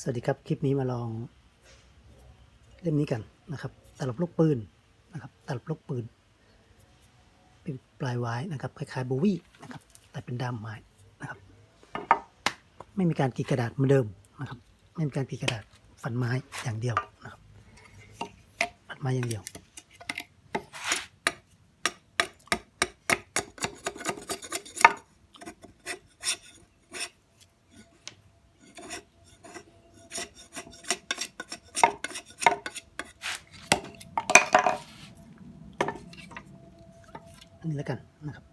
สวัสดีครับ คลิปนี้มาลองเล่มนี้กันนะครับตลับลูกปืนนะครับตลับลูกปืน เป็นปลายไว้นะครับคล้ายๆโบวี่นะครับแต่เป็นด้ามไม้นะครับ ไม่มีการกรีดกระดาษเหมือนเดิมนะครับ ไม่มีการกรีดกระดาษฝันไม้อย่างเดียวนะครับฝันไม้อย่างเดียว อันนี้แล้วกันนะครับ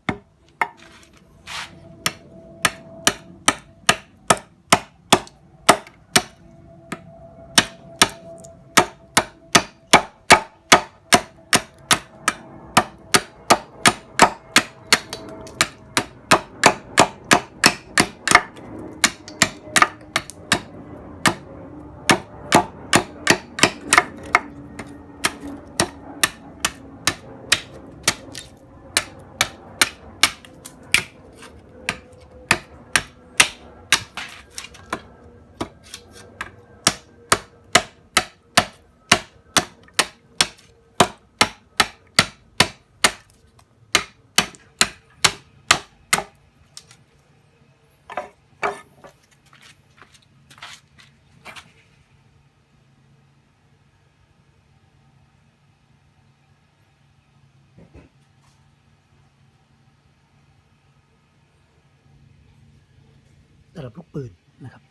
ตลับลูกปืนนะครับ